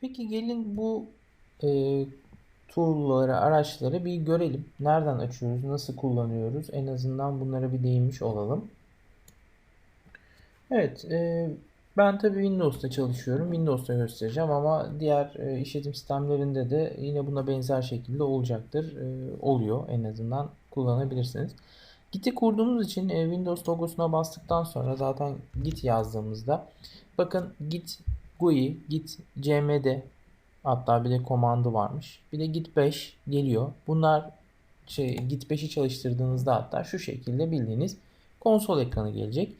Peki gelin bu e, tool'ları, araçları bir görelim. Nereden açıyoruz, nasıl kullanıyoruz? En azından bunlara bir değinmiş olalım. Evet, e, ben tabii Windows'ta çalışıyorum. Windows'ta göstereceğim ama diğer e, işletim sistemlerinde de yine buna benzer şekilde olacaktır. E, oluyor en azından kullanabilirsiniz. Git'i kurduğumuz için e, Windows logosuna bastıktan sonra zaten Git yazdığımızda bakın Git GUI, Git cmd hatta bir de komandı varmış. Bir de Git 5 geliyor. Bunlar şey Git 5'i çalıştırdığınızda hatta şu şekilde bildiğiniz konsol ekranı gelecek.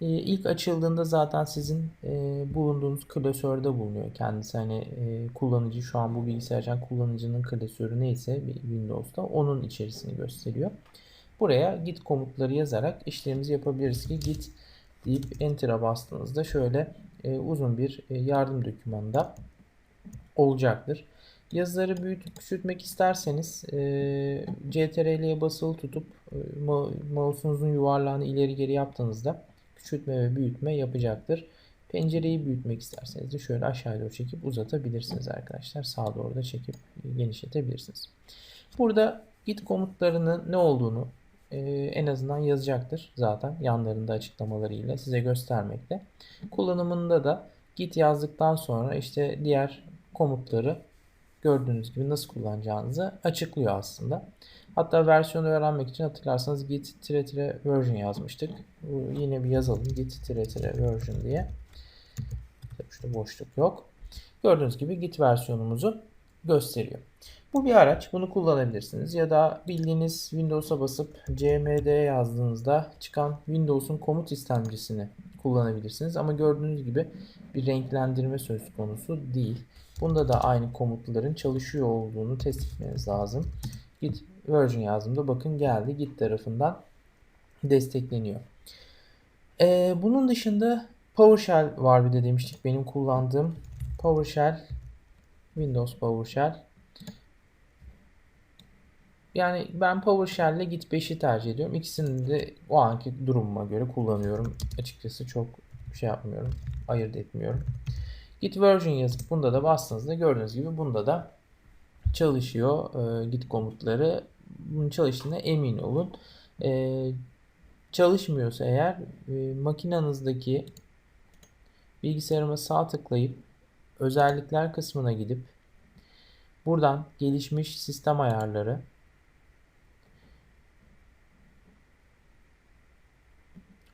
E, ilk açıldığında zaten sizin e, bulunduğunuz klasörde bulunuyor. Kendisi hani e, kullanıcı şu an bu bilgisayarcan kullanıcının klasörü neyse Windows'ta onun içerisini gösteriyor. Buraya git komutları yazarak işlerimizi yapabiliriz ki git deyip enter'a bastığınızda şöyle e, uzun bir e, yardım dokümanında olacaktır. Yazıları büyütüp küçültmek isterseniz e, CTRL'ye basılı tutup e, mouse'unuzun yuvarlağını ileri geri yaptığınızda küçültme ve büyütme yapacaktır. Pencereyi büyütmek isterseniz de şöyle aşağı doğru çekip uzatabilirsiniz arkadaşlar. Sağa doğru da çekip genişletebilirsiniz. Burada git komutlarının ne olduğunu e, en azından yazacaktır zaten yanlarında açıklamalarıyla size göstermekte. Kullanımında da git yazdıktan sonra işte diğer komutları gördüğünüz gibi nasıl kullanacağınızı açıklıyor aslında. Hatta versiyonu öğrenmek için hatırlarsanız git tire tire version yazmıştık. Yine bir yazalım git tire tire version diye. Şurada boşluk yok. Gördüğünüz gibi git versiyonumuzu gösteriyor. Bu bir araç. Bunu kullanabilirsiniz. Ya da bildiğiniz Windows'a basıp cmd yazdığınızda çıkan Windows'un komut istemcisini kullanabilirsiniz. Ama gördüğünüz gibi bir renklendirme söz konusu değil. Bunda da aynı komutların çalışıyor olduğunu test etmeniz lazım. Git version yazdığımda bakın geldi. Git tarafından destekleniyor. Ee, bunun dışında PowerShell var bir de demiştik benim kullandığım. PowerShell Windows PowerShell yani ben PowerShell ile Git 5'i tercih ediyorum. İkisini de o anki durumuma göre kullanıyorum. Açıkçası çok şey yapmıyorum. Ayırt etmiyorum. Git version yazıp bunda da bastığınızda gördüğünüz gibi bunda da çalışıyor e, git komutları. Bunun çalıştığına emin olun. E, çalışmıyorsa eğer e, makinenizdeki bilgisayarıma sağ tıklayıp özellikler kısmına gidip buradan gelişmiş sistem ayarları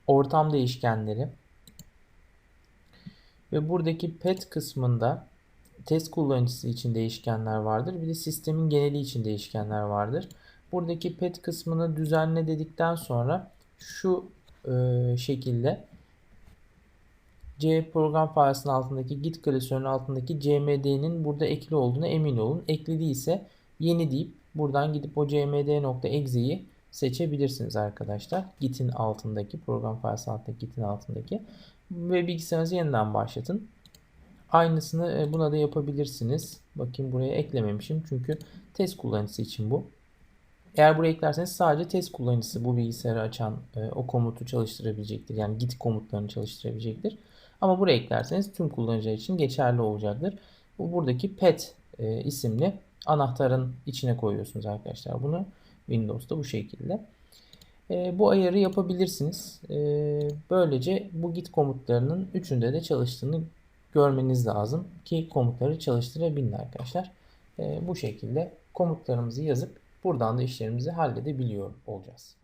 ortam değişkenleri ve buradaki pet kısmında test kullanıcısı için değişkenler vardır. Bir de sistemin geneli için değişkenler vardır. Buradaki pet kısmını düzenle dedikten sonra şu e, şekilde C program failinin altındaki git klasörünün altındaki cmd'nin burada ekli olduğuna emin olun. Ekli değilse yeni deyip buradan gidip o cmd.exe'yi seçebilirsiniz arkadaşlar. Git'in altındaki program failinin altındaki Git'in altındaki ve bilgisayarınızı yeniden başlatın. Aynısını e, buna da yapabilirsiniz. Bakayım buraya eklememişim çünkü test kullanıcısı için bu. Eğer buraya eklerseniz sadece test kullanıcısı bu bilgisayarı açan e, o komutu çalıştırabilecektir. Yani git komutlarını çalıştırabilecektir. Ama buraya eklerseniz tüm kullanıcılar için geçerli olacaktır. Bu buradaki pet e, isimli anahtarın içine koyuyorsunuz arkadaşlar bunu. Windows'ta bu şekilde. E, bu ayarı yapabilirsiniz. E, böylece bu git komutlarının üçünde de çalıştığını görmeniz lazım ki komutları çalıştırabilin arkadaşlar. E, bu şekilde komutlarımızı yazıp buradan da işlerimizi halledebiliyor olacağız.